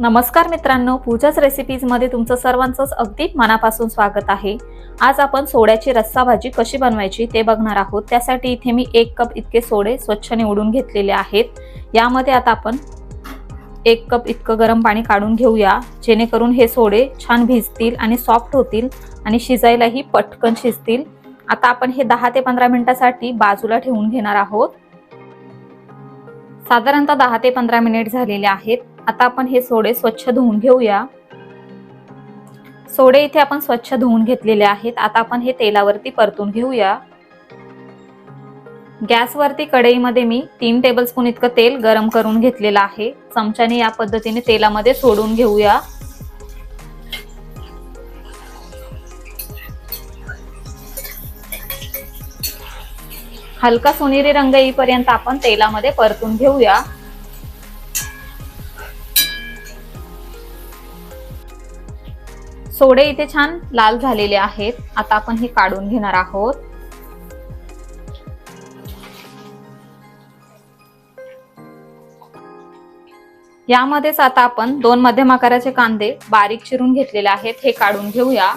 नमस्कार मित्रांनो पूजाच रेसिपीजमध्ये तुमचं सर्वांचंच अगदी मनापासून स्वागत आहे. आज आपण सोड्याची रस्सा भाजी कशी बनवायची ते बघणार आहोत. त्यासाठी इथे मी एक कप इतके सोडे स्वच्छ निवडून घेतलेले आहेत. यामध्ये आता आपण एक कप इतकं गरम पाणी काढून घेऊया जेणेकरून हे सोडे छान भिजतील आणि सॉफ्ट होतील आणि शिजायलाही पटकन शिजतील. आता आपण हे दहा ते पंधरा मिनिटासाठी बाजूला ठेवून घेणार आहोत. साधारणतः दहा ते पंधरा मिनिट झालेले आहेत. आता आपण हे सोडे स्वच्छ धुवून घेऊया. सोडे इथे आपण स्वच्छ धुवून घेतलेले आहेत. आता आपण हे तेलावरती परतून घेऊया. गॅसवरती कढईमध्ये मी तीन टेबलस्पून इतकं तेल गरम करून घेतलेलं आहे. चमच्याने या पद्धतीने तेलामध्ये सोडून घेऊया. हलका सोनेरी रंग येईपर्यंत आपण तेलामध्ये परतून घेऊया. सोडे इथे छान लाल झालेले आहेत. आता आपण हे काढून घेणार आहोत. यामध्येच आता आपण दोन मध्यम आकाराचे कांदे बारीक चिरून घेतलेले आहेत. हे काढून घेऊया.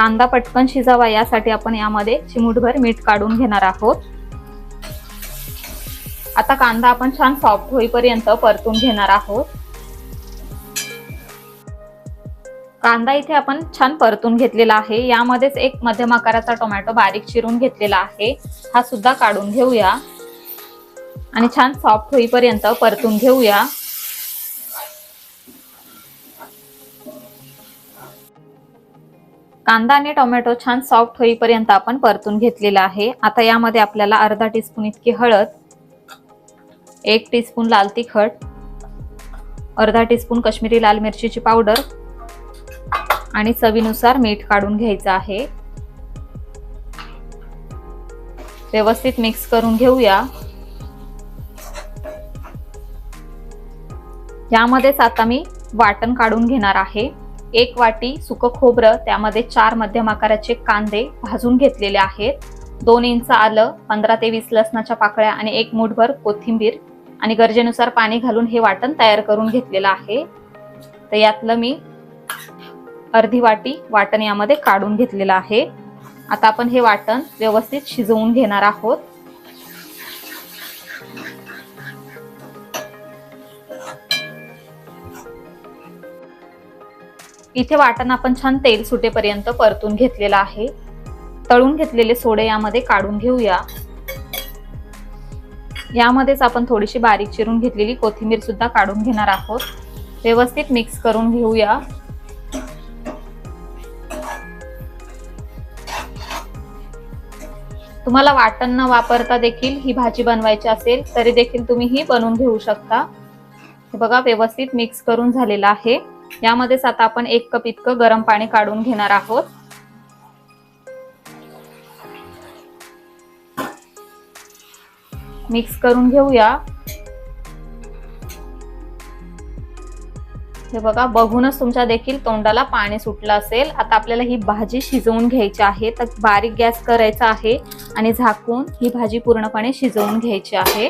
कांदा पटकन शिजावा यासाठी आपण यामध्ये चिमूटभर मीठ काढून घेणार आहोत. आता कांदा आपण छान सॉफ्ट होईपर्यंत परतून घेणार आहोत. कांदा इथे आपण छान परतून घेतलेला आहे. यामध्येच एक मध्यम आकाराचा टोमॅटो बारीक चिरून घेतलेला आहे. हा सुद्धा काढून घेऊया. आणि छान सॉफ्ट होईपर्यंत परतून घेऊया. कांदा आणि टोमॅटो छान सॉफ्ट होईपर्यंत आपण परतून घेतलेला आहे. आता यामध्ये आपल्याला अर्धा टीस्पून इतकी हळद एक टीस्पून लाल तिखट अर्धा टीस्पून कश्मीरी लाल मिरचीची पावडर आणि चवीनुसार मीठ काढून घ्यायचं आहे. व्यवस्थित मिक्स करून घेऊया. यामध्येच आता मी वाटण काढून घेणार आहे. एक वाटी सुकं खोबरं त्यामध्ये चार मध्यम आकाराचे कांदे भाजून घेतलेले आहेत. दोन इंच आलं पंधरा ते वीस लसणाच्या पाकळ्या आणि एक मूठभर कोथिंबीर आणि गरजेनुसार पाणी घालून हे वाटण तयार करून घेतलेलं आहे. तर यातलं मी अर्धी वाटी वाटण यामध्ये काढून घेतलेलं आहे. आता आपण हे वाटण व्यवस्थित शिजवून घेणार आहोत. इथे वाटण आपण छान तेल सुटेपर्यंत परतून घेतलेलं आहे. तळून घेतलेले सोडे यामध्ये काढून घेऊया. यामध्येच आपण थोडीशी बारीक चिरून घेतलेली कोथिंबीर सुद्धा काढून घेणार आहोत. व्यवस्थित मिक्स करून घेऊया. तुम्हाला वाटण न वापरता देखील ही भाजी बनवायची असेल तरी देखील तुम्ही ही बनवून घेऊ शकता. हे बघा व्यवस्थित मिक्स करून झालेला आहे. यामध्येच आता आपण एक कप इतकं गरम पाणी काढून घेणार आहोत. मिक्स करून घेऊया. हे बघा बघूनच तुमच्या देखील तोंडाला पाणी सुटलं असेल. आता आपल्याला ही भाजी शिजवून घ्यायची आहे. तर बारीक गॅस करायचा आहे आणि झाकून ही भाजी पूर्णपणे शिजवून घ्यायची आहे.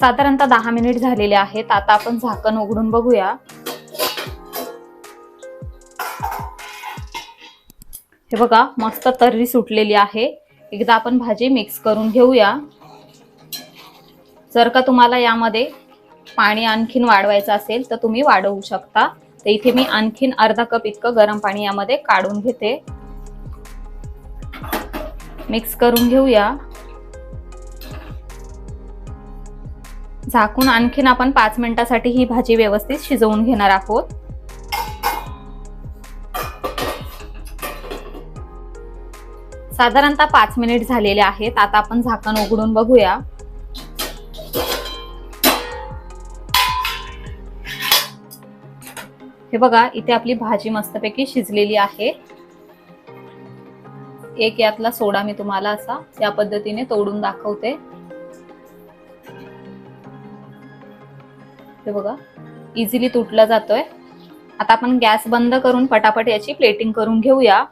साधारणतः दहा मिनिट झालेले आहेत. आता आपण झाकण उघडून बघूया. हे बघा मस्त तर्री सुटलेली आहे. एकदा आपण भाजी मिक्स करून घेऊया. जर का तुम्हाला यामध्ये पाणी आणखीन वाढवायचं असेल तर तुम्ही वाढवू शकता. तर इथे मी आणखीन अर्धा कप इतकं गरम पाणी यामध्ये काढून घेते. मिक्स करून घेऊया. झाकून आणखीन आपण पाच मिनिटासाठी ही भाजी व्यवस्थित शिजवून घेणार आहोत. साधारणतः पाच मिनिट झालेले आहेत. आता आपण झाकण उघडून बघूया. हे बघा इथे आपली भाजी मस्तपैकी शिजलेली आहे. एक यातला सोडा मी तुम्हाला असा या पद्धतीने तोडून दाखवते. हे बघा इझिली तुटला जातोय. आता आपण गॅस बंद करून पटापट याची प्लेटिंग करून घेऊया.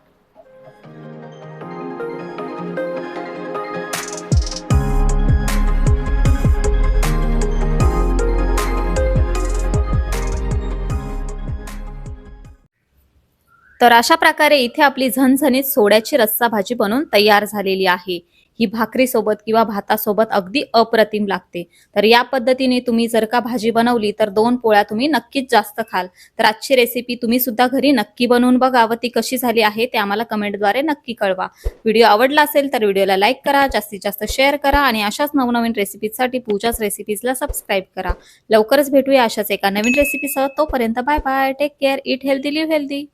तर अशा प्रकारे इथे आपली झणझणीत सोड्याची रस्सा भाजी बनवून तयार झालेली आहे. ही भाकरीसोबत किंवा भातासोबत अगदी अप्रतिम लागते. तर या पद्धतीने तुम्ही जर का भाजी बनवली तर दोन पोळ्या तुम्ही नक्कीच जास्त खाल. तर आजची रेसिपी तुम्ही सुद्धा घरी नक्की बनवून बघा व ती कशी झाली आहे ते आम्हाला कमेंटद्वारे नक्की कळवा. व्हिडिओ आवडला असेल तर व्हिडिओला लाईक करा जास्तीत जास्त शेअर करा आणि अशाच नवनवीन रेसिपीजसाठी पूजाच रेसिपीजला सबस्क्राईब करा. लवकरच भेटूया अशाच एका नवीन रेसिपीसह तोपर्यंत bye bye take care eat healthy live healthy